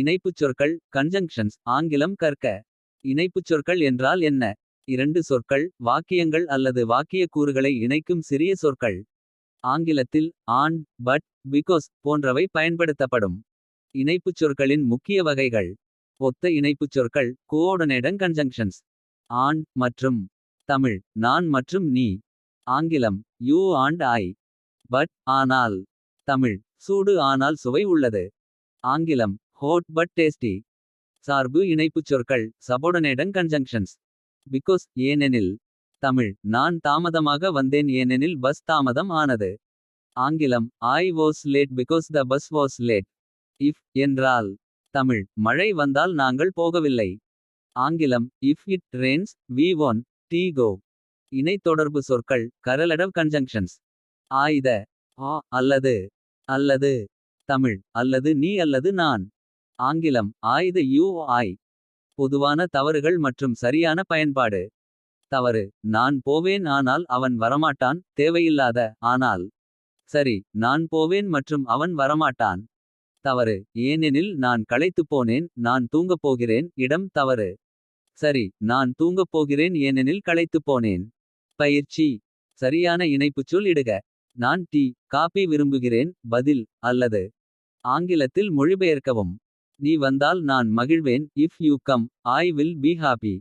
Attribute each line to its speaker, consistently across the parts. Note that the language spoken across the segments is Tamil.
Speaker 1: இணைப்புச் சொற்கள் கன்ஜங்ஷன்ஸ் ஆங்கிலம் கற்க. இணைப்புச் சொற்கள் என்றால் என்ன. இரண்டு சொற்கள் வாக்கியங்கள் அல்லது வாக்கிய கூறுகளை இணைக்கும் சிறிய சொற்கள். ஆங்கிலத்தில் ஆன் பட் பிகாஸ் போன்றவை பயன்படுத்தப்படும். இணைப்புச் சொற்களின் முக்கிய வகைகள். ஒத்த இணைப்புச் சொற்கள் கோஆர்டினேடன் கன்ஜங்ஷன்ஸ். ஆன் மற்றும் தமிழ் நான் மற்றும் நீ. ஆங்கிலம் யூ ஆண்ட் ஐ. பட் ஆனால் தமிழ் சூடு ஆனால் சுவை உள்ளது. ஆங்கிலம் ஹோட் பட் டேஸ்டி. சார்பு இணைப்புச் சொற்கள் சபோடனேடன் கன்ஜங்ஷன்ஸ். பிகாஸ் ஏனெனில் தமிழ் நான் தாமதமாக வந்தேன் ஏனெனில் பஸ் தாமதம் ஆனது. ஆங்கிலம் I was late because the bus was late if என்றால் தமிழ் மழை வந்தால் நாங்கள் போகவில்லை. ஆங்கிலம் if it rains we won't go இணைத் தொடர்பு சொற்கள் கரலடவ் கன்ஜங்ஷன்ஸ். ஆய்த ஆ அல்லது அல்லது தமிழ் அல்லது நீ அல்லது நான். ஆங்கிலம் ஆயுத யூ பொதுவான தவறுகள் மற்றும் சரியான பயன்பாடு. தவறு நான் போவேன் ஆனால் அவன் வரமாட்டான் தேவையில்லாத ஆனால். சரி நான் போவேன் மற்றும் அவன் வரமாட்டான். தவறு ஏனெனில் நான் களைத்துப் போனேன் நான் தூங்கப் போகிறேன் இடம் தவறு. சரி நான் தூங்கப் போகிறேன் ஏனெனில் களைத்துப் போனேன். பயிற்சி சரியான இணைப்புச்சொல் இடுக. நான் டீ காபி விரும்புகிறேன் பதில் அல்லது. ஆங்கிலத்தில் மொழிபெயர்க்கவும். நீ வந்தால் நான் மகிழ்வேன் if you come I will be happy.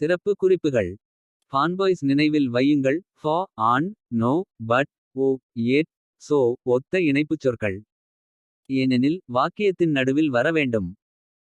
Speaker 1: சிறப்பு குறிப்புகள். ஃபான்பாய்ஸ் நினைவில் வையுங்கள் for and nor but or yet so ஒத்த இணைப்புச் சொற்கள். ஏனெனில் வாக்கியத்தின் நடுவில் வர வேண்டும்.